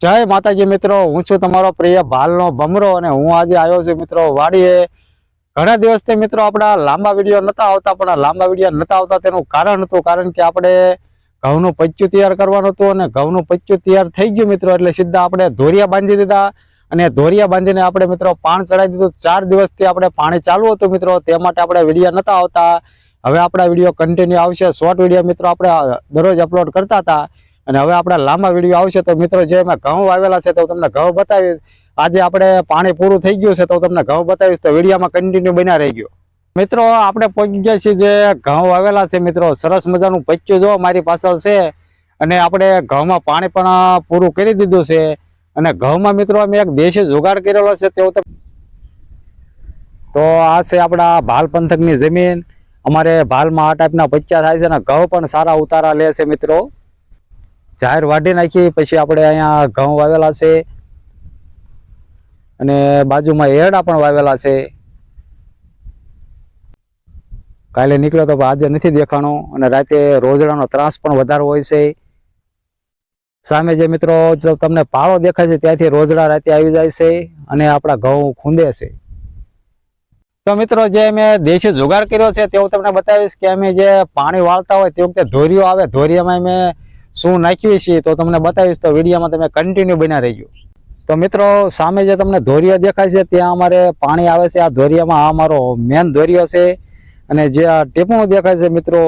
જય માતાજી મિત્રો, હું છું તમારો પ્રિય ભાલનો ભમરો અને હું આજે આવ્યો છું મિત્રો વાડીએ. ઘણા દિવસથી મિત્રો આપણા લાંબા વીડિયો નતા આવતા, પણ લાંબા વીડિયો નતા આવતા તેનું કારણ હતું, કારણ કે આપણે ઘઉંનું પચ્ચું તૈયાર કરવાનું હતું અને ઘઉંનું પચ્ચું તૈયાર થઈ ગયું મિત્રો, એટલે સીધા આપણે ધોરિયા બાંધી દીધા. અને ધોરિયા બાંધીને આપણે મિત્રો પાણ ચડાવી દીધું. ચાર દિવસથી આપણે પાણી ચાલુ હતું મિત્રો, તે માટે આપણે વીડિયો નતા આવતા. હવે આપણા વીડિયો કન્ટિન્યુ આવશે. શોર્ટ વીડિયો મિત્રો આપણે દરરોજ અપલોડ કરતા હતા. અને હવે આપણા લાંબા વીડિયો આવશે તો મિત્રો જે મેં ઘઉં વાવેલા છે તો તમને ઘઉં બતાવીશ. આજે આપણે પાણી પૂરું થઈ ગયું છે તો તમને ઘઉં બતાવીશ તો વિડીયામાં કન્ટિન્યુ બન્યા રહી ગયો મિત્રો, આપણે પહોંચી ગયા છીએ જે ઘઉં વાવેલા છે મિત્રો, સરસ મજાનું પચ્યું જો મારી પાછળ છે. અને આપણે ઘઉંમાં પાણી પણ પૂરું કરી દીધું છે. અને ઘઉંમાં મિત્રો અમે એક દેશી જુગાડ કરેલો છે તમે તો આ છે આપણા ભાલ પંથકની જમીન. અમારે ભાલમાં આ ટાઈપના પચ્યા થાય છે અને ઘઉં પણ સારા ઉતારા લે છે મિત્રો. જાહેર વાઢી નાખી, પછી આપણે અહીંયા ઘઉં વાવેલા છે. અને બાજુમાં એરડા પણ વાવેલા છે. કાલે નીકળ્યો તો આજે નથી દેખાણો, અને રાતે રોજડાનો ત્રાસ પણ વધારે હોય છે. સામે જે મિત્રો તમને પાળો દેખાય છે, ત્યાંથી રોજડા રાતે આવી જાય છે, અને આપણા ઘઉં ખૂંદે છે. તો મિત્રો, જે મેં દેશી જુગાડ કર્યો છે, તે હું તમને બતાવીશ કે અમે જે પાણી વાળતા હોય, તે વખતે ધોરીઓ આવે. ધોરીયામાં મેં શું નાખ્યું છે તો તમને બતાવીશ, તો વિડીયોમાં તમે કન્ટિન્યુ બન્યા રહીજો. તો મિત્રો, સામે જે તમને ધોરિયા દેખાય છે, ત્યાં અમારે પાણી આવે છે. આ ધોરિયામાં આ અમારો મેન ધોરિયો છે. અને જે આ ટેપણું દેખાય છે મિત્રો,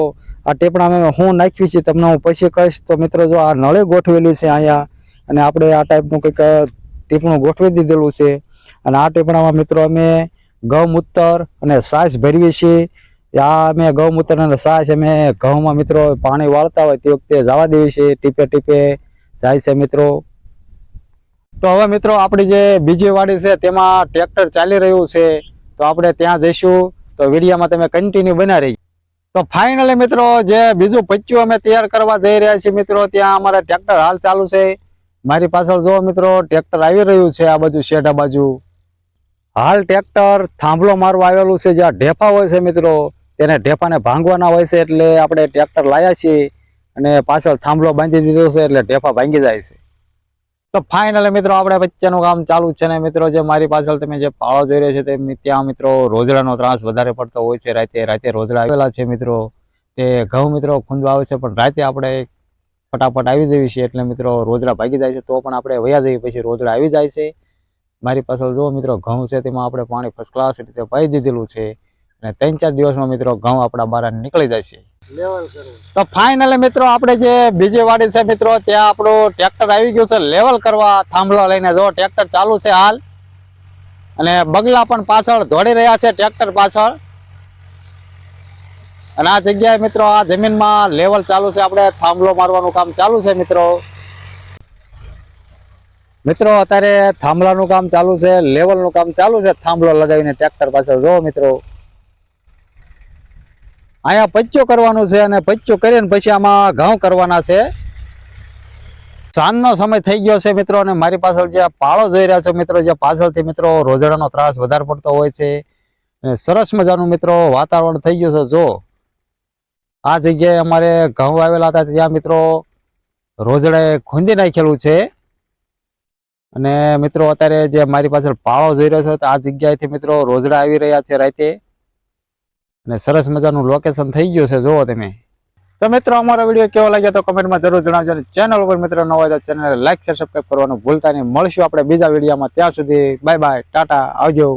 આ ટેપણામાં હું નાખ્યું છે, તમને હું પછી કહીશ. તો મિત્રો, જો આ નળે ગોઠવેલી છે અહીંયા, અને આપણે આ ટાઈપનું કંઈક ટીપણું ગોઠવી દીધેલું છે. અને આ ટીપણામાં મિત્રો, અમે ગૌમૂત્ર અને સાસ ભરીએ છીએ. આ મેં ગૌમૂત્ર અને છાશ અમે ઘઉંમાં મિત્રો પાણી વાળતા હોય તે વખતે જવા દેવી છે, ટીપે ટીપે જાય છે મિત્રો. તો હવે મિત્રો આપણી જે બીજી વાડી છે તેમાં ટ્રેક્ટર ચાલી રહ્યું છે, તો આપણે ત્યાં જઈશું. તો વિડીયામાં તમે કન્ટિન્યુ બના રહી તો ફાઇનલી મિત્રો જે બીજું પચ્યું અમે તૈયાર કરવા જઈ રહ્યા છીએ મિત્રો, ત્યાં અમારે ટ્રેક્ટર હાલ ચાલુ છે. મારી પાછળ જો મિત્રો ટ્રેક્ટર આવી રહ્યું છે આ બાજુ, શેઢા બાજુ. હાલ ટ્રેક્ટર થાંભલો મારવા આવેલું છે, જ્યાં ઢેફા હોય છે મિત્રો. તેને ઢેફાને ભાંગવાના હોય છે એટલે આપણે ટ્રેક્ટર લાયા છીએ અને પાછળ થાંભલો બાંધી દીધો છે એટલે ઢેફા ભાંગી જાય છે. તો ફાઇનલ મિત્રો આપણે વચ્ચેનું કામ ચાલુ છે ને મિત્રો, જે મારી પાછળ તમે જે પાળો જોઈ રહ્યો છે તે ત્યાં મિત્રો રોજડાનો ત્રાસ વધારે પડતો હોય છે. રાતે રાતે રોજડા આવેલા છે મિત્રો. તે ઘઉં મિત્રો ખૂંદવા આવે છે, પણ રાતે આપણે ફટાફટ આવી જઈએ છીએ એટલે મિત્રો રોજડા ભાગી જાય છે. તો પણ આપણે વયા જઈએ, પછી રોજડા આવી જાય છે. મારી પાછળ જુઓ મિત્રો, ઘઉં છે, તેમાં આપણે પાણી ફર્સ્ટ ક્લાસ રીતે પાઈ દીધેલું છે. અને ત્રણ ચાર દિવસમાં મિત્રો ઘઉં આપણા બહાર નીકળી જાય છે. તો ફાઇનલ મિત્રો આપણે જે બીજી વાડી છે મિત્રો ત્યાં આપણું ટ્રેક્ટર આવી ગયું છે. લેવલ કરવા થાંભલો લઈને જો ટ્રેક્ટર ચાલુ છે હાલ. અને બગલા પણ પાછળ દોડી રહ્યા છે ટ્રેક્ટર પાછળ. અને આ જગ્યાએ મિત્રો આ જમીનમાં લેવલ ચાલુ છે. આપણે થાંભલો મારવાનું કામ ચાલુ છે મિત્રો. મિત્રો અત્યારે થાંભલાનું કામ ચાલુ છે લેવલનું કામ ચાલુ છે. થાંભલો લગાવીને ટ્રેક્ટર પાછળ જો મિત્રો. અહીંયા પચ્ચો કરવાનું છે અને પચ્ચો કરીને પછી આમાં ઘઉં કરવાના છે. સાંજનો સમય થઈ ગયો છે મિત્રો અને મારી પાછળ જે પાળો જોઈ રહ્યા છો મિત્રો, જે પાછળથી મિત્રો રોજડાનો ત્રાસ વધારે પડતો હોય છે. સરસ મજાનું મિત્રો વાતાવરણ થઈ ગયું છે, જો. આ જગ્યાએ અમારે ઘઉં આવેલા હતા ત્યાં મિત્રો રોજડાએ ખૂંદી નાખેલું છે. અને મિત્રો અત્યારે જે મારી પાછળ પાળો જોઈ રહ્યો છે આ જગ્યાએથી મિત્રો રોજડા આવી રહ્યા છે રાતે. અને સરસ મજાનું લોકેશન થઈ ગયું છે, જુઓ તમે. તો મિત્રો, અમારો વીડિયો કેવો લાગ્યો તો કમેન્ટમાં જરૂર જણાવજો અને ચેનલ ઉપર મિત્રો ન હોય તો ચેનલ લાઈક શેર સબસ્ક્રાઈબ કરવાનું ભૂલતા નહીં. મળશું આપણે બીજા વિડીયોમાં. ત્યાં સુધી બાય બાય ટાટા, આવજો.